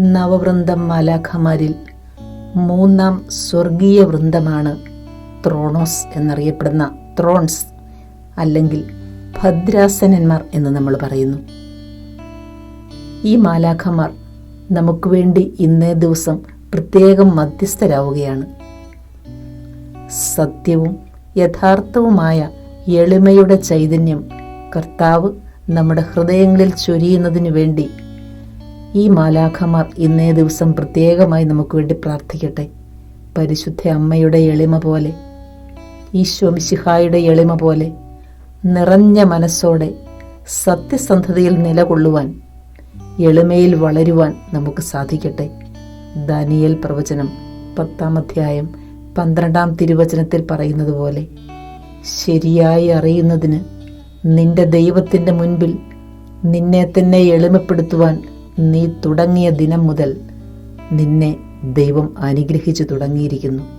നവവൃന്ദം മാലാഖമാരിൽ മൂന്നാം സ്വർഗീയ വൃന്ദമാണ് ത്രോണോസ് എന്നറിയപ്പെടുന്ന ത്രോൺസ് അല്ലെങ്കിൽ ഭദ്രാസനന്മാർ എന്ന് നമ്മൾ പറയുന്നു. ഈ മാലാഖമാർ നമുക്ക് വേണ്ടി ഇന്നേ ദിവസം പ്രത്യേകം മധ്യസ്ഥരാവുകയാണ്. സത്യവും യഥാർത്ഥവുമായ എളിമയുടെ ചൈതന്യം കർത്താവ് നമ്മുടെ ഹൃദയങ്ങളിൽ ചൊരിയുന്നതിനു വേണ്ടി ഈ മാലാഖമാർ ഇന്നേ ദിവസം പ്രത്യേകമായി നമുക്ക് വേണ്ടി പ്രാർത്ഥിക്കട്ടെ. പരിശുദ്ധ അമ്മയുടെ എളിമ പോലെ ഈശോ മിശിഹായുടെ എളിമ പോലെ നിറഞ്ഞ മനസ്സോടെ സത്യസന്ധതയിൽ നിലകൊള്ളുവാൻ എളിമയിൽ വളരുവാൻ നമുക്ക് സാധിക്കട്ടെ. ദാനിയൽ പ്രവചനം പത്താം അധ്യായം പന്ത്രണ്ടാം തിരുവചനത്തിൽ പറയുന്നത് പോലെ ശരിയായി അറിയുന്നതിന് നിന്റെ ദൈവത്തിന്റെ മുൻപിൽ നിന്നെ തന്നെ എളിമപ്പെടുത്തുവാൻ നീ തുടങ്ങിയ ദിനം മുതൽ നിന്നെ ദൈവം അനുഗ്രഹിച്ചു തുടങ്ങിയിരിക്കുന്നു.